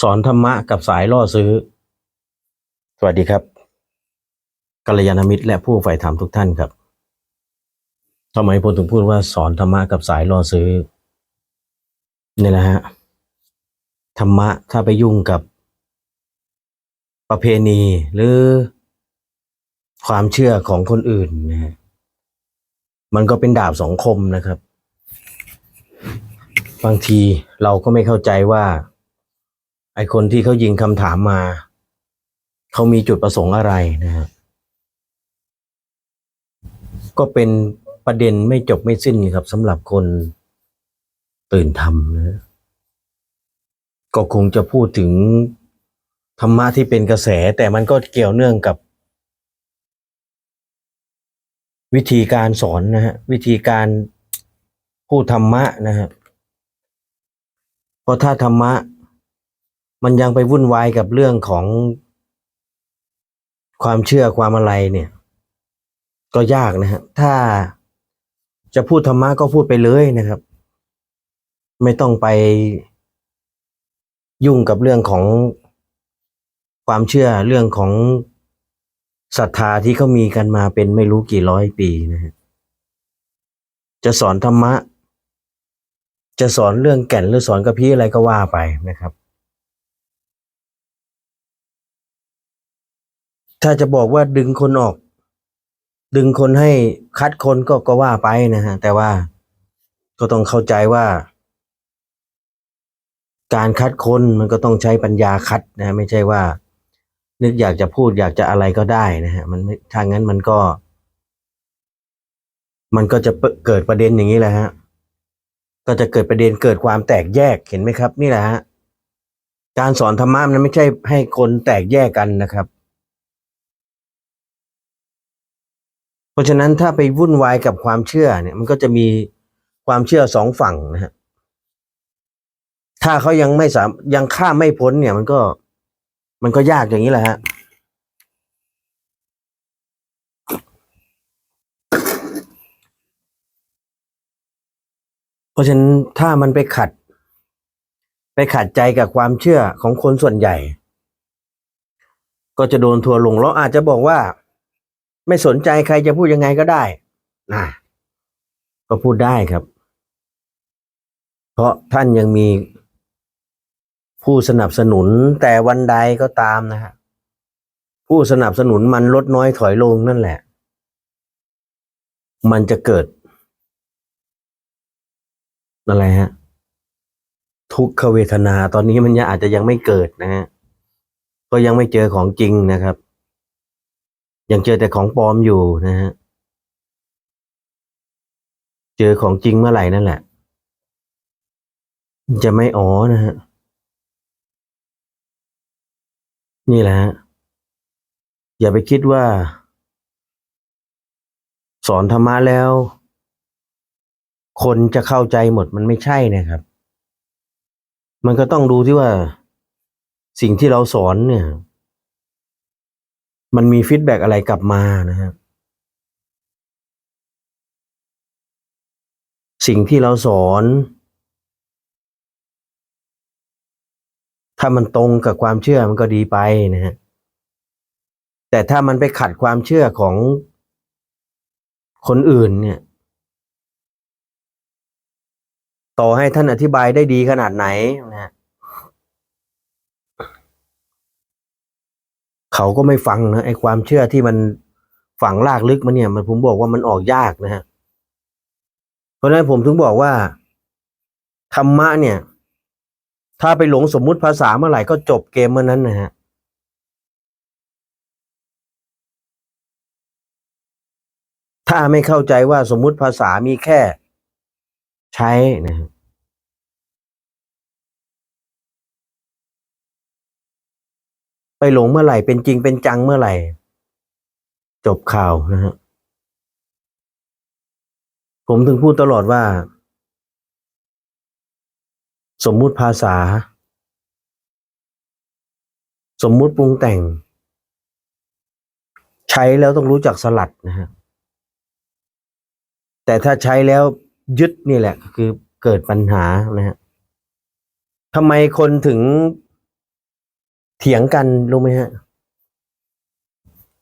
สอนธรรมะกับสายล่อซื้อ สวัสดีครับกัลยาณมิตรและผู้ใฝ่ธรรมทุกท่านครับทำไมผมถึงพูดว่าสอนธรรมะกับสายล่อซื้อเนี่แหละฮะธรรมะถ้าไปยุ่งกับประเพณีหรือความเชื่อของคนอื่นนะฮะมันก็เป็นดาบสองคมนะครับ บางทีเราก็ไม่เข้าใจว่า ไอคนที่เขายิงคำถามมา เขามีจุดประสงค์อะไรนะฮะก็เป็นประเด็นไม่จบไม่สิ้นครับสำหรับคนตื่นทำนะก็คงจะพูดถึงธรรมะที่เป็นกระแส แต่มันก็เกี่ยวเนื่องกับ วิธีการสอนนะฮะวิธีการพูดธรรมะนะฮะเพราะถ้าธรรมะ มันยังไปวุ่นวายกับเรื่องของความเชื่อความอะไรเนี่ย ก็ยากนะฮะถ้าจะพูดธรรมะก็พูดไปเลยนะครับ ไม่ต้องไปยุ่งกับเรื่องของความเชื่อเรื่องของศรัทธาที่เขามีกันมาเป็นไม่รู้กี่ร้อยปีนะฮะจะสอนธรรมะ จะสอนเรื่องแก่นหรือสอนกระพี้อะไรก็ว่าไปนะครับ ถ้าจะบอกว่าดึงคนออก ดึงคนให้คัดคนก็ก็ว่าไปนะฮะ แต่ว่าก็ต้องเข้าใจว่า การคัดคนมันก็ต้องใช้ปัญญาคัดนะไม่ใช่ว่า นึกอยากจะพูดอยากจะอะไรก็ได้นะฮะ มันไม่ทางนั้นมันก็ มันก็จะเกิดประเด็นอย่างนี้แหละฮะ ก็จะเกิดประเด็นเกิดความแตกแยกเห็นไหมครับ นี่แหละฮะการสอนธรรมะมันไม่ใช่ให้คนแตกแยกกันนะครับ เพ ราะฉะนั้นถ้าไปวุ่นวายกับความเชื่อเนี่ย มันก็จะมีความเชื่อสองฝั่งนะฮะถ้าเขายังไม่สามยังข้ามไม่พ้นเนี่ย มันก็ มันก็ยากอย่างนี้แหละฮะเพราะฉะนั้นถ้ามันไปขัด ไปขัดใจกับความเชื่อของคนส่วนใหญ่ ก็จะโดนทัวร์ลงแล้วอาจจะบอกว่า ไม่สนใจใครจะพูดยังไงก็ได้นะก็พูดได้ครับ เพราะท่านยังมีผู้สนับสนุนแต่วันใดก็ตามนะฮะผู้สนับสนุนมันลดน้อยถอยลงนั่นแหละ มันจะเกิด อะไรฮะ ทุกขเวทนาตอนนี้มันยังอาจจะยังไม่เกิดนะฮะก็ยังไม่เจอของจริงนะครับ ยังเจอแต่ของปลอมอยู่นะฮะ เจอของจริงเมื่อไหร่นั่นแหละ จะไม่อ๋อนะฮะ นี่แหละฮะ อย่าไปคิดว่า สอนธรรมะแล้ว คนจะเข้าใจหมดมันไม่ใช่นะครับ มันก็ต้องดูที่ว่าสิ่งที่เราสอนเนี่ย มันมีฟีดแบ็กอะไรกลับมานะครับสิ่งที่เราสอน ถ้ามันตรงกับความเชื่อมันก็ดีไปนะฮะแต่ถ้ามันไปขัดความเชื่อของคนอื่นเนี่ย ต่อให้ท่านอธิบายได้ดีขนาดไหนนะฮะ เขาก็ไม่ฟังนะไอ้ความเชื่อที่มันฝังลากลึกมันเนี่ย มันผมบอกว่ามันออกยากนะฮะเพราะฉะนั้นผมถึงบอกว่าธรรมะเนี่ย ถ้าไปหลงสมมุติภาษาเมื่อไหร่ก็จบเกมเมื่อนั้นนะฮะถ้าไม่เข้าใจว่าสมมุติภาษามีแค่ ใช้นะฮะ ไปหลงเมื่อไหร่ เป็นจริงเป็นจังเมื่อไหร่ จบข่าวนะฮะ ผมถึงพูดตลอดว่า สมมุติภาษา สมมุติปรุงแต่ง ใช้แล้วต้องรู้จักสลัดนะฮะ แต่ถ้าใช้แล้วยึดนี่แหละ คือเกิดปัญหานะฮะทำไมคนถึง เถียงกันรู้ไหมฮะ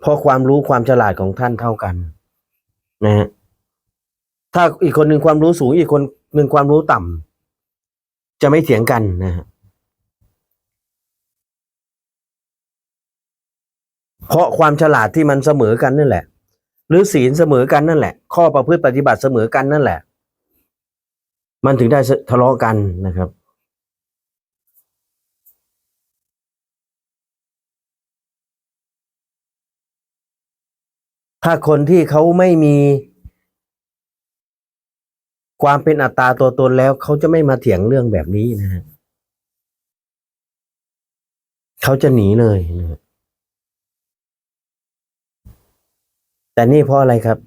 เพราะความรู้ความฉลาดของท่านเท่ากัน นะฮะถ้าอีกคนหนึ่งความรู้สูง อีกคนหนึ่งความรู้ต่ำจะไม่เถียงกันนะฮะเพราะความฉลาดที่มันเสมอกันนั่นแหละ หรือศีลเสมอกันนั่นแหละ ข้อประพฤติปฏิบัติเสมอกันนั่นแหละ มันถึงได้ทะเลาะกันนะครับ ถ้าคนที่เขาไม่มีความเป็นอัตตาตัวตนแล้ว เขาจะไม่มาเถียงเรื่องแบบนี้นะฮะเขาจะหนีเลยนะแต่นี่เพราะอะไรครับ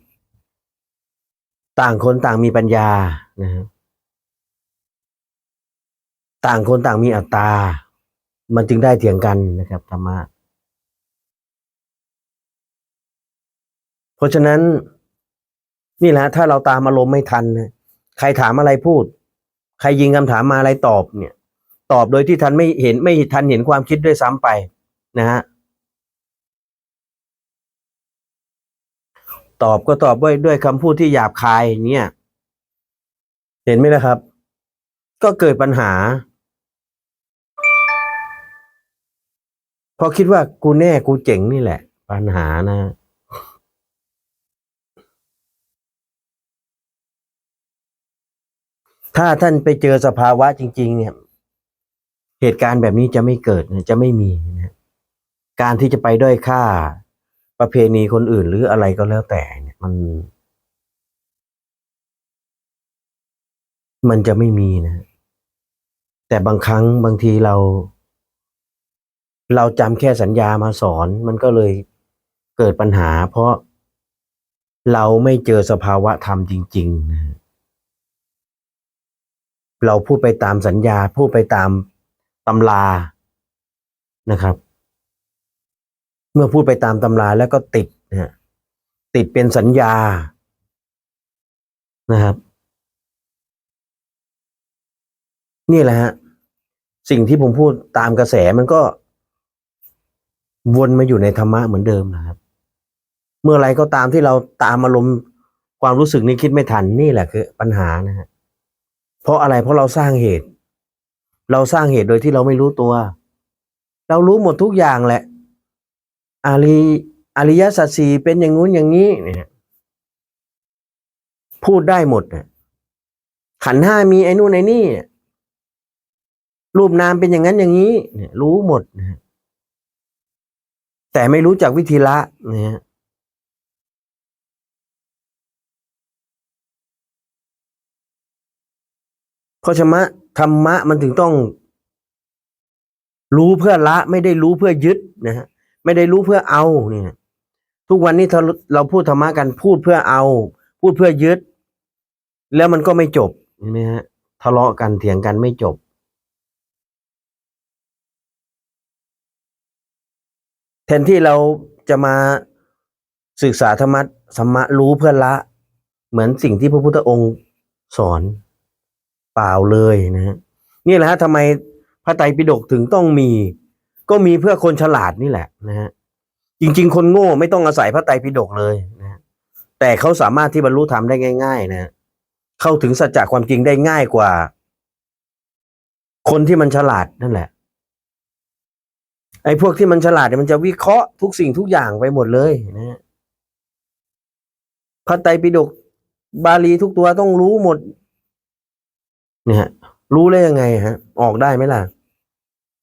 ต่างคนต่างมีปัญญานะฮะต่างคนต่างมีอัตตา มันจึงได้เถียงกันนะครับธรรมะ เพราะฉะนั้น นี่แหละถ้าเราตามอารมณ์ไม่ทันนะใครถามอะไรพูด ใครยิงคำถามมาอะไรตอบเนี่ย ตอบโดยที่ทันไม่เห็นไม่ทันเห็นความคิดด้วยซ้ำไปนะฮะตอบก็ตอบด้วยด้วยคำพูดที่หยาบคายเนี่ย เห็นไหมนะครับ ก็เกิดปัญหาพราะคิดว่ากูแน่กูเจ๋งนี่แหละ ปัญหานะ ถ้าท่านไปเจอสภาวะจริง ๆ เนี่ย เหตุการณ์แบบนี้จะไม่เกิดจะไม่มีนะการที่จะไปด้อยค่าประเพณีคนอื่นหรืออะไรก็แล้วแต่เนี่ยมัน มันจะไม่มีนะ แต่บางครั้งบางทีเรา เราจำแค่สัญญามาสอน มันก็เลยเกิดปัญหา เพราะเราไม่เจอสภาวะธรรมจริง ๆ นะ เราพูดไปตามสัญญา พูดไปตามตำรานะครับ เมื่อพูดไปตามตำราแล้วก็ติดนะฮะติดเป็นสัญญานะครับ นี่แหละฮะสิ่งที่ผมพูดตามกระแสมันก็ วนมาอยู่ในธรรมะเหมือนเดิมนะครับ เมื่อไรก็ตามที่เราตามอารมณ์ความรู้สึกนี้คิดไม่ทันนี่แหละคือปัญหานะฮะ เพราะอะไรเพราะเราสร้างเหตุ เราสร้างเหตุโดยที่เราไม่รู้ตัว เรารู้หมดทุกอย่างแหละอาริอริยสัจสี่เป็นอย่างงู้นอย่างนี้เนี่ยพูดได้หมดนะขันห้ามีไอ้นู่นไอ้นี่รูปนามเป็นอย่างนั้นอย่างนี้ เนี่ย รู้หมดนะฮะแต่ไม่รู้จักวิธีละนะฮะ เพราะฉะธรรมะมันถึงต้อง รู้เพื่อละ ไม่ได้รู้เพื่อยึดนะฮะไม่ได้รู้เพื่อเอาเนี่ย ทุกวันนี้เราเราพูดธรรมะกันพูดเพื่อเอา พูดเพื่อยึด แล้วมันก็ไม่จบเห็นไหมฮะทะเลาะกันเถียงกันไม่จบแทนที่เราจะมาศึกษาธรรมะธรรมะรู้เพื่อละ เหมือนสิ่งที่พระพุทธองค์สอน เปล่าเลยนะฮะนี่แหละฮะทำไมพระไตรปิฎกถึงต้องมี ก็มีเพื่อคนฉลาดนี่แหละนะฮะจริง ๆ คนโง่ไม่ต้องอาศัยพระไตรปิฎกเลยนะแต่เขาสามารถที่บรรลุธรรมได้ง่าย ๆ นะเข้าถึงสัจจะความจริงได้ง่ายกว่า คนที่มันฉลาดนั่นแหละ ไอ้พวกที่มันฉลาดเนี่ยมันจะวิเคราะห์ทุกสิ่งทุกอย่างไปหมดเลยนะฮะพระไตรปิฎกบาลีทุกตัวต้องรู้หมด เนี่ยฮะรู้ได้ยังไงฮะ ออกได้ไหมล่ะ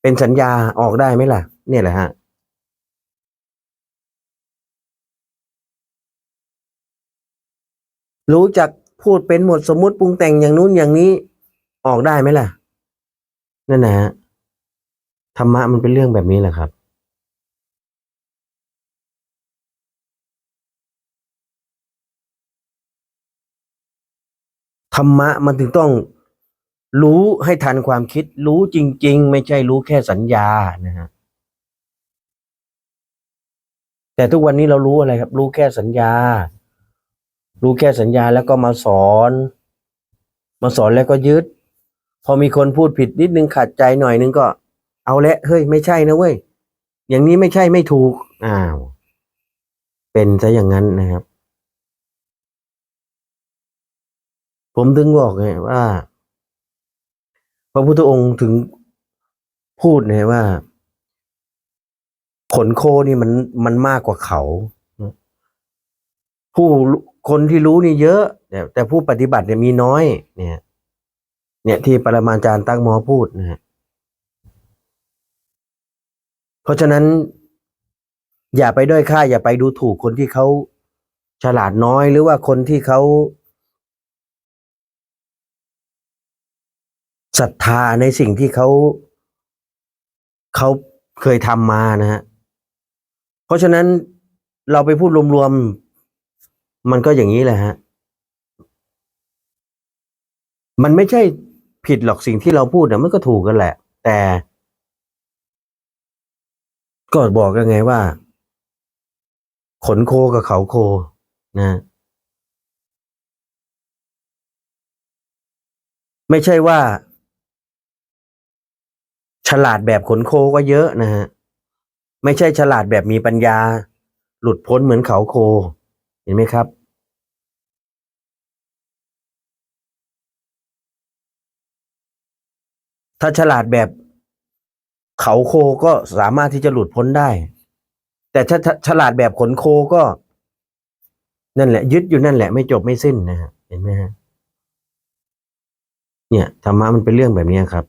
เป็นสัญญาออกได้ไหมล่ะ เนี่ยแหละฮะรู้จักพูดเป็นหมดสมมุติปรุงแต่งอย่างนู้นอย่างนี้ออกได้ไหมล่ะ นั่นนะฮะธรรมะมันเป็นเรื่องแบบนี้แหละครับ ธรรมะมันถึงต้อง รู้ให้ทันความคิด รู้จริง ๆ ไม่ใช่รู้แค่สัญญานะฮะแต่ทุกวันนี้เรารู้อะไรครับ รู้แค่สัญญา รู้แค่สัญญาแล้วก็มาสอน มาสอนแล้วก็ยึด พอมีคนพูดผิดนิดนึงขัดใจหน่อยนึงก็ เอาละเฮ้ยไม่ใช่นะเว้ยอย่างนี้ไม่ใช่ไม่ถูกอ้าว เป็นซะอย่างนั้นนะครับ ผมถึงบอกไงว่า พระพุทธองค์ถึงพูดไงว่า ขนโคนี่มันมันมากกว่าเขา ผู้คนที่รู้นี่เยอะแต่ผู้ปฏิบัติเนี่ยมีน้อย เนี่ย เนี่ยที่ปรมาจารย์ตั้งมอพูดนะฮะเพราะฉะนั้น อย่าไปด้อยค่า อย่าไปดูถูกคนที่เขาฉลาดน้อยหรือว่าคนที่เขา ศรัทธาในสิ่งที่เขาเขาเคยทำมานะฮะ เพราะฉะนั้นเราไปพูดรวมๆมันก็อย่างนี้แหละฮะ มันไม่ใช่ผิดหรอกสิ่งที่เราพูดนะมันก็ถูกกันแหละ แต่ ก็บอกยังไงว่า ขนโคกับเขาโคนะไม่ใช่ว่า ฉลาดแบบขนโคก็เยอะนะฮะไม่ใช่ฉลาดแบบมีปัญญา หลุดพ้นเหมือนเขาโค เห็นไหมครับ ถ้าฉลาดแบบเขาโคก็สามารถที่จะหลุดพ้นได้ แต่ถ้าฉลาดแบบขนโคก็ นั่นแหละ ยึดอยู่นั่นแหละไม่จบไม่สิ้นนะฮะเห็นไหมฮะเนี่ยธรรมะมันเป็นเรื่องแบบนี้ครับ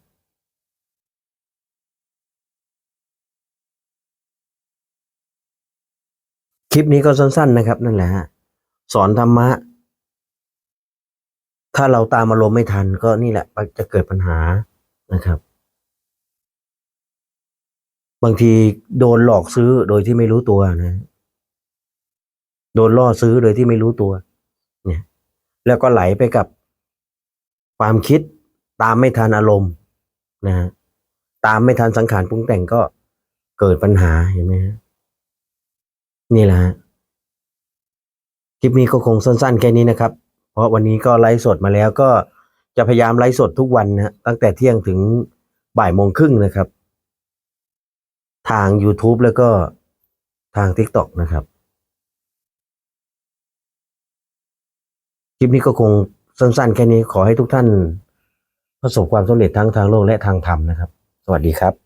ลิปนี้ก็สั้น ๆนะครับ นั่นแหละฮะสอนธรรมะ ถ้าเราตามอารมณ์ไม่ทัน ก็นี่แหละจะเกิดปัญหานะครับ บางทีโดนหลอกซื้อโดยที่ไม่รู้ตัวนะ โดนล่อซื้อโดยที่ไม่รู้ตัว เนี่ย แล้วก็ไหลไปกับความคิดตามไม่ทันอารมณ์นะฮะตามไม่ทันสังขารปรุงแต่งก็เกิดปัญหาเห็นไหมฮะ นี่แหละฮะคลิปนี้ก็คงสั้นๆแค่นี้นะครับ เพราะวันนี้ก็ไลฟ์สดมาแล้วก็จะพยายามไลฟ์สดทุกวันนะฮะตั้งแต่เที่ยงถึงบ่ายโมงครึ่งนะครับ ทาง YouTube แล้วก็ทาง TikTok นะครับ คลิปนี้ก็คงสั้นๆ แค่นี้ขอให้ทุกท่าน ประสบความสำเร็จทั้งทางโลกและทางธรรมนะครับ สวัสดีครับ